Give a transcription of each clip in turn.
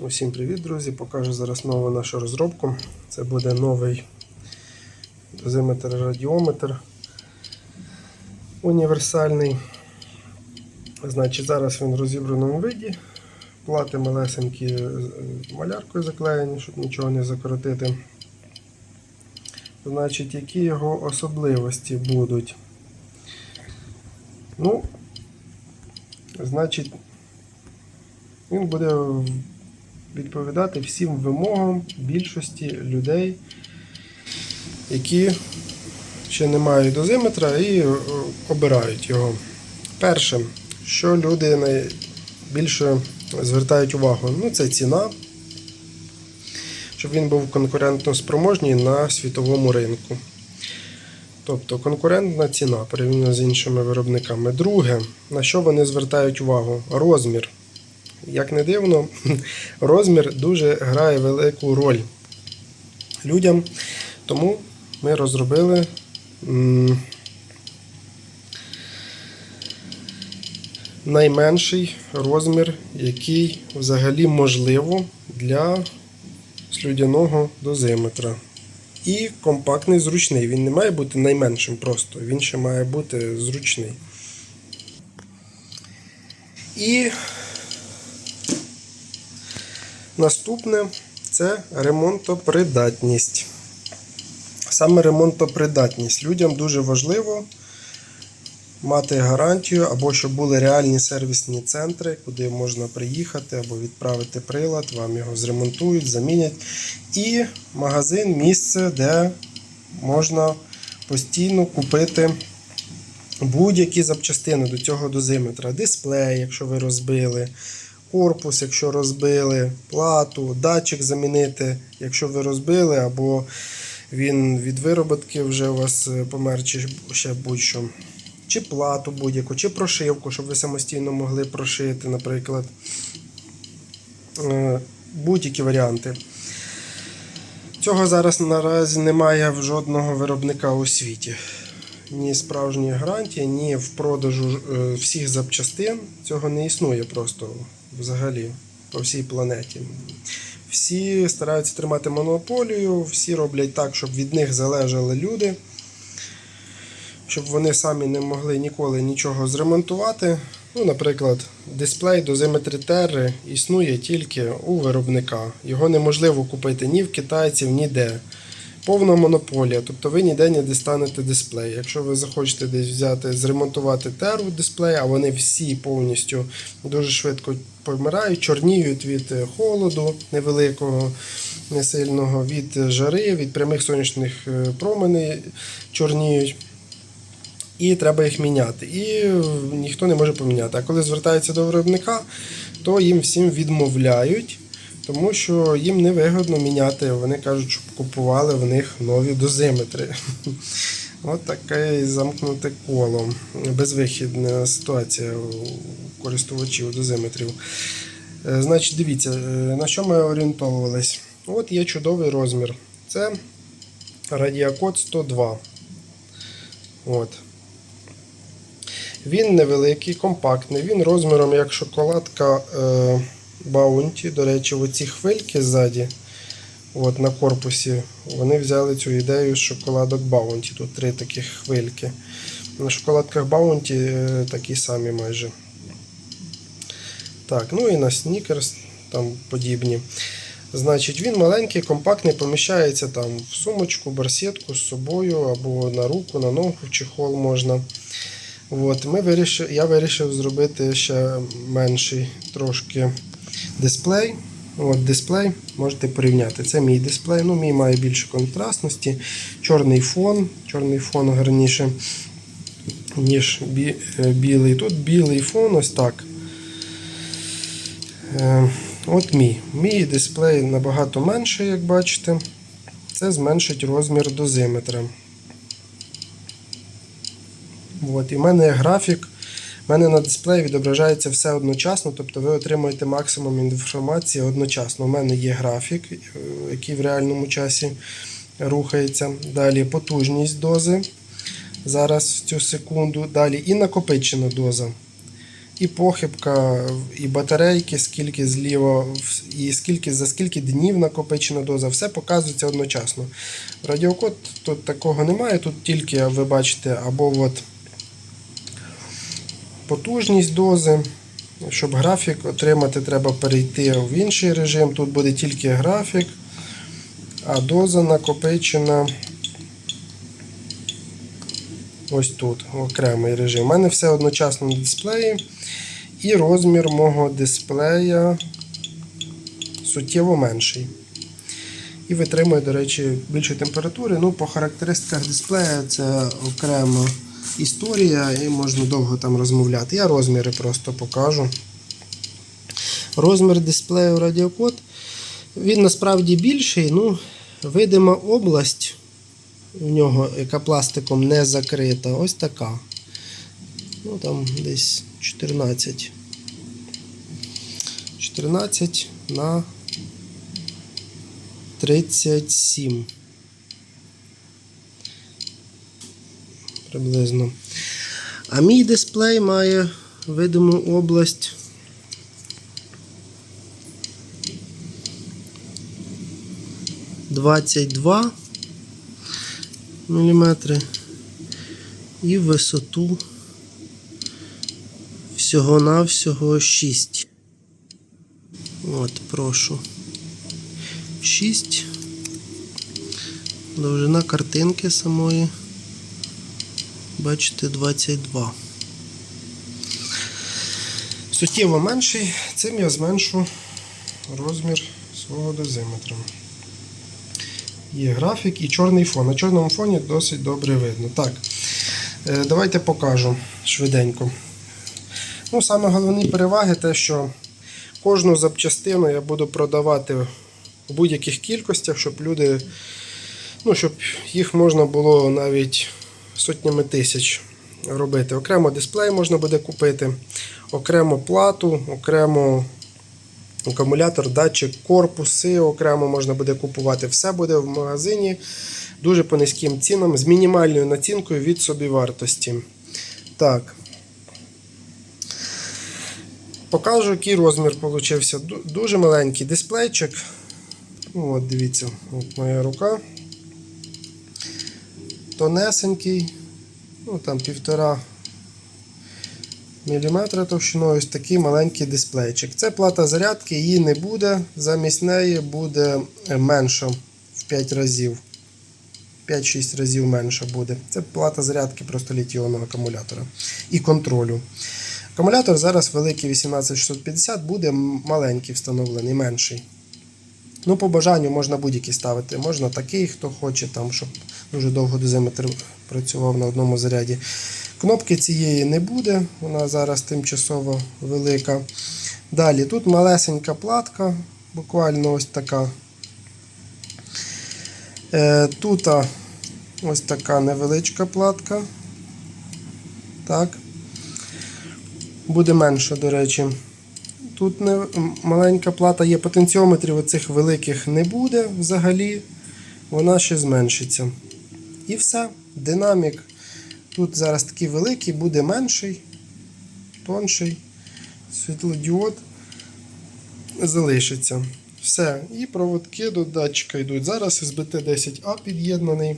Усім привіт, друзі! Покажу зараз нову нашу розробку. Це буде новий дозиметр радіометр універсальний. Значить, зараз він в розібраному виді. Плати малесенькі маляркою заклеєні, щоб нічого не закоротити. Значить, які його особливості будуть? Ну, значить, він буде відповідати всім вимогам більшості людей, які ще не мають дозиметра і е, обирають його. Перше, що люди найбільше звертають увагу, ну це ціна, щоб він був конкурентно спроможний на світовому ринку. Тобто конкурентна ціна порівняно з іншими виробниками. Друге, на що вони звертають увагу? Розмір. Як не дивно, розмір дуже грає велику роль людям. Тому ми розробили найменший розмір, який взагалі можливо для слюдяного дозиметра. І компактний зручний. Він не має бути найменшим просто, він ще має бути зручний. І Наступне це ремонтопридатність. Саме ремонтопридатність. Людям дуже важливо мати гарантію, або щоб були реальні сервісні центри, куди можна приїхати або відправити прилад, вам його зремонтують, замінять. І магазин місце, де можна постійно купити будь-які запчастини до цього дозиметра. Дисплей, якщо ви розбили корпус, якщо розбили, плату, датчик замінити, якщо ви розбили, або він від вироботки вже у вас е, помер, чи ще будь-що. Чи плату будь-яку, чи прошивку, щоб ви самостійно могли прошити, наприклад. Е, Будь-які варіанти. Цього зараз наразі немає в жодного виробника у світі. Ні справжньої гарантії, ні в продажу е, всіх запчастин. Цього не існує просто взагалі по всій планеті. Всі стараються тримати монополію, всі роблять так, щоб від них залежали люди, щоб вони самі не могли ніколи нічого зремонтувати. Ну, Наприклад, дисплей дозиметри Терри існує тільки у виробника. Його неможливо купити ні в китайців, ніде. Повна монополія, тобто ви ніде не дістанете дисплей. Якщо ви захочете десь взяти, зремонтувати теру дисплей, а вони всі повністю дуже швидко помирають, чорніють від холоду невеликого, несильного, від жари, від прямих сонячних е, променей чорніють. І треба їх міняти. І ніхто не може поміняти. А коли звертаються до виробника, то їм всім відмовляють. Тому що їм не вигодно міняти. Вони кажуть, щоб купували в них нові дозиметри. От таке замкнуте коло. Безвихідна ситуація у користувачів дозиметрів. Е, Значить, дивіться, е, на що ми орієнтовувались. От є чудовий розмір. Це радіакод 102. От. Він невеликий, компактний, він розміром як шоколадка. Е, Баунті. До речі, оці хвильки ззаді, от на корпусі, вони взяли цю ідею з шоколадок Баунті. Тут три таких хвильки. На шоколадках Баунті е, такі самі майже. Так, ну і на снікерс там подібні. Значить, він маленький, компактний, поміщається там в сумочку, барсетку з собою, або на руку, на ногу, в чехол можна. От, ми вирішили, Я вирішив зробити ще менший трошки дисплей. От Дисплей можете порівняти. Це мій дисплей. ну Мій має більше контрастності. Чорний фон. Чорний фон гарніше, ніж бі, білий. Тут білий фон, ось так. Е, От мій. Мій дисплей набагато менший, як бачите. Це зменшить розмір дозиметра. От, І в мене графік. У мене на дисплеї відображається все одночасно, тобто ви отримуєте максимум інформації одночасно. У мене є графік, е, який в реальному часі рухається. Далі потужність дози. Зараз в цю секунду. Далі і накопичена доза. і похибка, і батарейки, скільки зліва, і скільки, за скільки днів накопичена доза, все показується одночасно. Радіокод тут такого немає, тут тільки ви бачите або от потужність дози. Щоб графік отримати, треба перейти в інший режим. Тут буде тільки графік, а доза накопичена ось тут, окремий режим. У мене все одночасно на дисплеї. І розмір мого дисплея суттєво менший. І витримує, до речі, більшої температури. Ну, по характеристиках дисплея це окрема історія і можна довго там розмовляти. Я розміри просто покажу. Розмір дисплею Radiocode, він насправді більший, ну, видима область в нього, яка пластиком не закрита, ось така. Ну, там десь 14. 14 на 37. Приблизно. А мій дисплей має видиму область. Двадцять два міліметри і висоту всього-навсього 6. От, прошу. 6. Довжина картинки самої. Бачите, 22. Суттєво менший, цим я зменшу розмір свого дозиметра. Є графік і чорний фон. На чорному фоні досить добре видно. Так, е, давайте покажу швиденько. Ну, Саме головні переваги те, що кожну запчастину я буду продавати в будь-яких кількостях, щоб люди, ну, щоб їх можна було навіть сотнями тисяч робити. Окремо дисплей можна буде купити, окремо плату, окремо акумулятор, датчик, корпуси, окремо можна буде купувати. Все буде в магазині дуже по низьким цінам, з мінімальною націнкою від собівартості. Так. Покажу, який розмір получився. Дуже маленький дисплейчик. От, дивіться, от моя рука. Тонесенький, ну там півтора міліметра товщиною ось такий маленький дисплейчик. Це плата зарядки, її не буде, замість неї буде е, менша в 5 разів. 5-6 разів менша буде. Це плата зарядки просто літіонного акумулятора і контролю. Акумулятор зараз великий 18650, буде маленький встановлений, менший. Ну, по бажанню можна будь-який ставити. Можна такий, хто хоче, там, щоб дуже довго дозиметр працював на одному заряді. Кнопки цієї не буде, вона зараз тимчасово велика. Далі тут малесенька платка, буквально ось така. Е, Тут ось така невеличка платка. Так. Буде менше, до речі. Тут не, маленька плата є потенціометрів оцих великих не буде взагалі. Вона ще зменшиться. І все. Динамік. Тут зараз такий великий, буде менший, тонший. Світлодіод залишиться. Все. І проводки до датчика йдуть. Зараз SBT10A під'єднаний.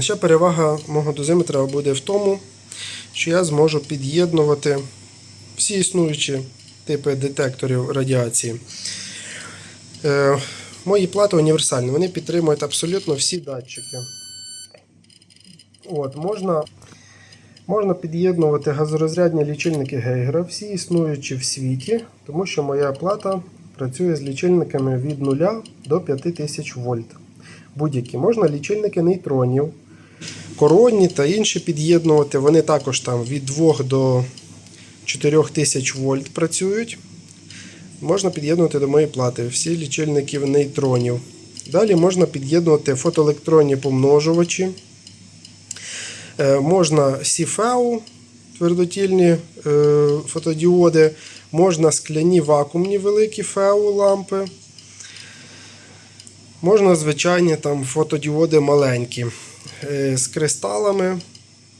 Ще перевага мого дозиметра буде в тому, що я зможу під'єднувати всі існуючі типи детекторів радіації. Е, мої плати універсальні, вони підтримують абсолютно всі датчики. От, можна, можна під'єднувати газорозрядні лічильники Гейгера, всі існуючі в світі, тому що моя плата працює з лічильниками від 0 до 5000 вольт. Будь-які. Можна лічильники нейтронів, коронні та інші під'єднувати. Вони також там від 2 до 4000 вольт працюють. Можна під'єднувати до моєї плати всі лічильників нейтронів. Далі можна під'єднувати фотоелектронні помножувачі. Е, Можна CFEU, твердотільні е, фотодіоди, можна скляні вакуумні великі FEU лампи. Можна звичайні там фотодіоди маленькі е, з кристалами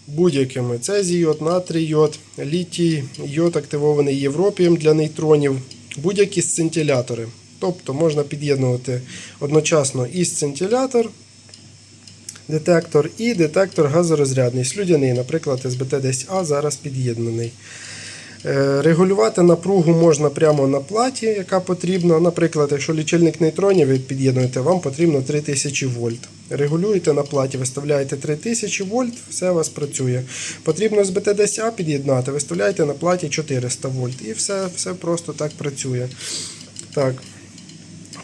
будь-якими. Це зійод, натрій йод, літій, йод активований європієм для нейтронів, будь-які сцинтилятори. Тобто можна під'єднувати одночасно і сцинтилятор, детектор, і детектор газорозрядний. Слюдяний, наприклад, СБТ-10А зараз під'єднаний. Е, Регулювати напругу можна прямо на платі, яка потрібна. Наприклад, якщо лічильник нейтронів ви під'єднуєте, вам потрібно 3000 вольт. Регулюєте на платі, виставляєте 3000 вольт, все у вас працює. Потрібно з БТ10А під'єднати, виставляєте на платі 400 вольт. І все, все просто так працює. Так.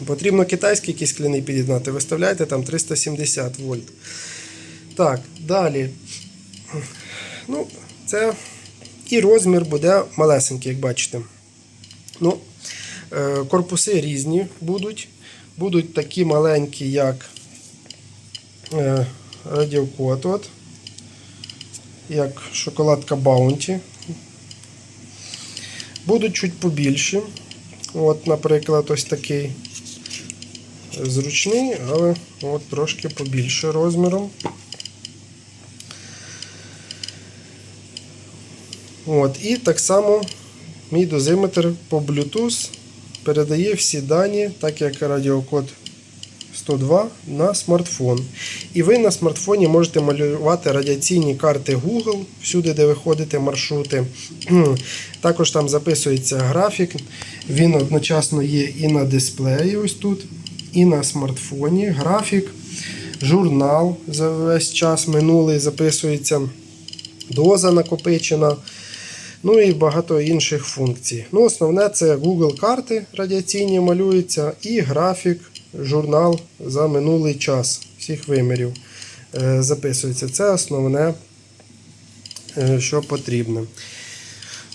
Потрібно китайський якийсь скляний під'єднати, виставляєте там 370 вольт. Так, далі. Ну, це і розмір буде малесенький, як бачите. Ну, е, корпуси різні будуть. Будуть такі маленькі, як е, радіокод, от, як шоколадка Баунті. Будуть чуть побільші. От, наприклад, ось такий зручний, але от трошки побільше розміром. От, і так само мій дозиметр по Bluetooth передає всі дані, так як радіокод 102 на смартфон. І ви на смартфоні можете малювати радіаційні карти Google, всюди, де ви ходите маршрути. Також там записується графік. Він одночасно є і на дисплеї, ось тут, і на смартфоні. Графік, журнал за весь час минулий записується, доза накопичена. Ну і багато інших функцій. Ну, Основне це Google карти радіаційні малюються і графік, журнал за минулий час всіх вимірів е, записується. Це основне, е, що потрібно.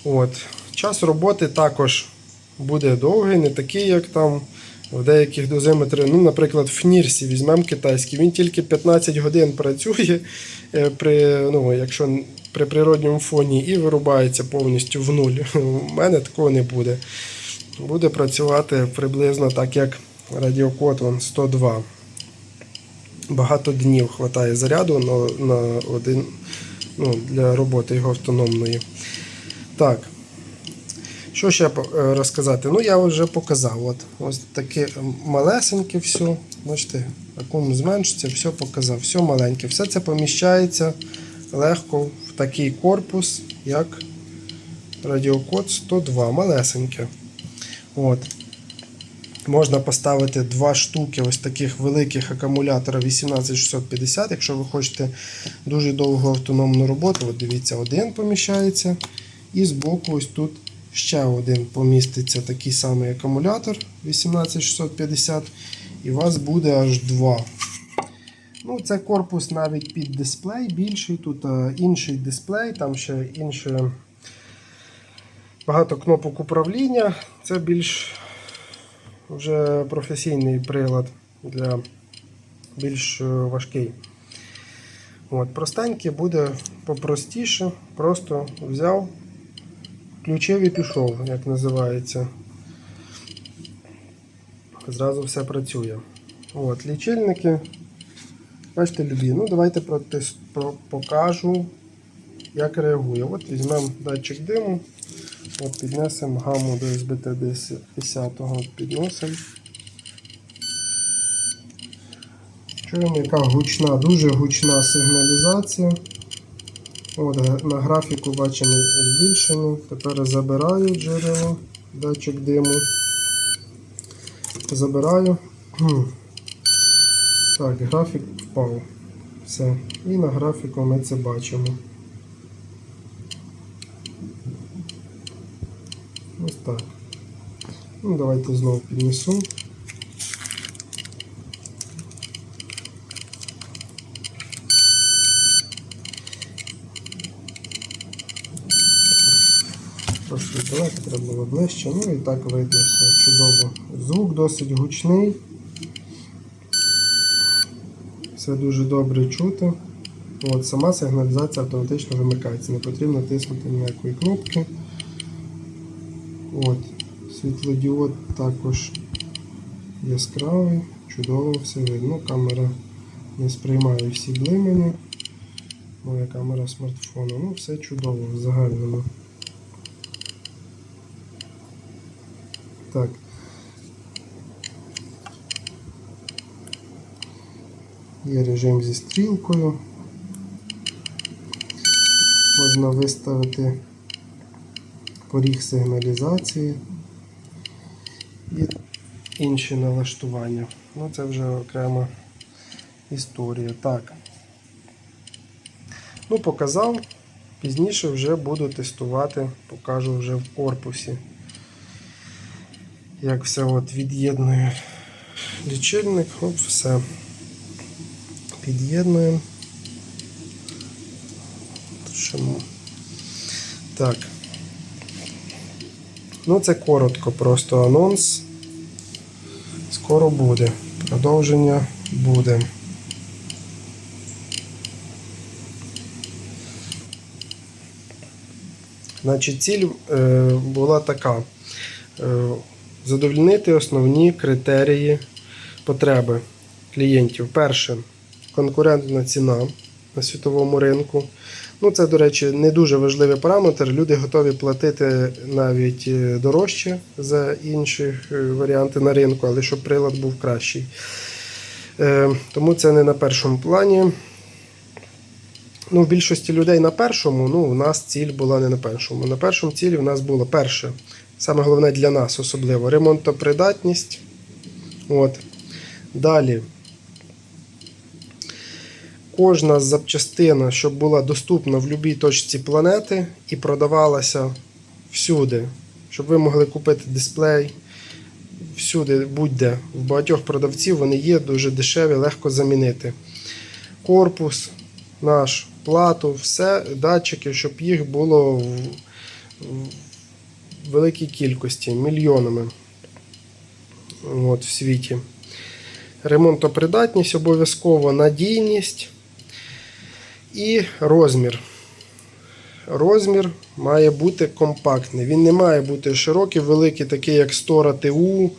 От. Час роботи також буде довгий, не такий, як там в деяких дозиметрах. Ну, наприклад, в Нірсі візьмемо китайський. Він тільки 15 годин працює, е, при, ну, якщо при природньому фоні, і вирубається повністю в нуль. У мене такого не буде. Буде працювати приблизно так, як радіокод 102. Багато днів вистачає заряду на, на один, ну, для роботи його автономної. Так. Що ще е, розказати? Ну, я вже показав. От, ось таке малесеньке все. Бачите, акум зменшиться, все показав. Все маленьке. Все це поміщається легко такий корпус, як радіокод 102. Малесеньке. От. Можна поставити два штуки ось таких великих акумулятора 18650, якщо ви хочете дуже довгу автономну роботу. От дивіться, один поміщається. І збоку ось тут ще один поміститься такий самий акумулятор 18650. І у вас буде аж два. Ну, Це корпус навіть під дисплей більший. Тут е, інший дисплей, там ще інше багато кнопок управління. Це більш вже професійний прилад для більш е, важкий. От, Простенький буде попростіше. Просто взяв, включив і пішов, як називається. Зразу все працює. От, лічильники. Бачите, любі. Ну, давайте протес- про- покажу, як реагує. От візьмемо датчик диму. От піднесемо гаму до SBT 10 підносимо. Чуємо, яка гучна, дуже гучна сигналізація. От, на графіку бачимо збільшення. Тепер забираю джерело, датчик диму. Забираю. Так, графік впав. Все. І на графіку ми це бачимо. Ось так. Ну, давайте знову піднесу. Трошки далеко треба було ближче. Ну і так видно все чудово. Звук досить гучний. Все дуже добре чути. От, сама сигналізація автоматично вимикається. Не потрібно тиснути ніякої кнопки. От, світлодіод також яскравий, чудово все видно. Камера не сприймає всі блимання. Моя камера смартфону. Ну, все чудово в загальному. Так. Є режим зі стрілкою. Можна виставити поріг сигналізації і інші налаштування. Ну, це вже окрема історія. Так. Ну, показав. Пізніше вже буду тестувати, покажу вже в корпусі. Як все от від'єднує лічильник, оп, все. Під'єднуємо. Так. Ну, це коротко, просто анонс. Скоро буде. Продовження буде. Значить, ціль е, була така: е, задовольнити основні критерії потреби клієнтів. Перше конкурентна ціна на світовому ринку. Ну, це, до речі, не дуже важливий параметр. Люди готові платити навіть е, дорожче за інші е, варіанти на ринку, але щоб прилад був кращий. Е, Тому це не на першому плані. Ну, в більшості людей на першому, ну, у нас ціль була не на першому. На першому цілі у нас було перше, саме головне для нас особливо ремонтопридатність. От. Далі. Кожна запчастина, щоб була доступна в будь-якій точці планети і продавалася всюди, щоб ви могли купити дисплей всюди, будь-де. В багатьох продавців вони є дуже дешеві, легко замінити. Корпус наш, плату, все, датчики, щоб їх було в, в великій кількості, мільйонами От, в світі. Ремонтопридатність обов'язково, надійність і розмір. Розмір має бути компактний. Він не має бути широкий, великий, такий як Стора ТУ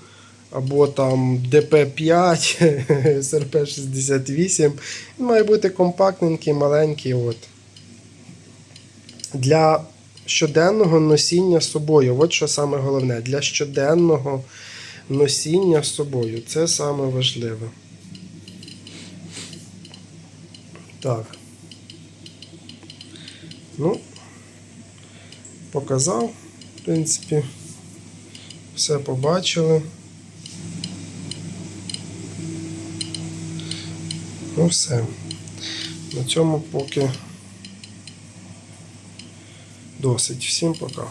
або там ДП5, СРП68. Він має бути компактненький, маленький. От. Для щоденного носіння з собою. От що саме головне. Для щоденного носіння з собою. Це саме важливе. Так. Ну, показав, в принципі, все побачили. Ну все. На цьому поки досить. Всім пока.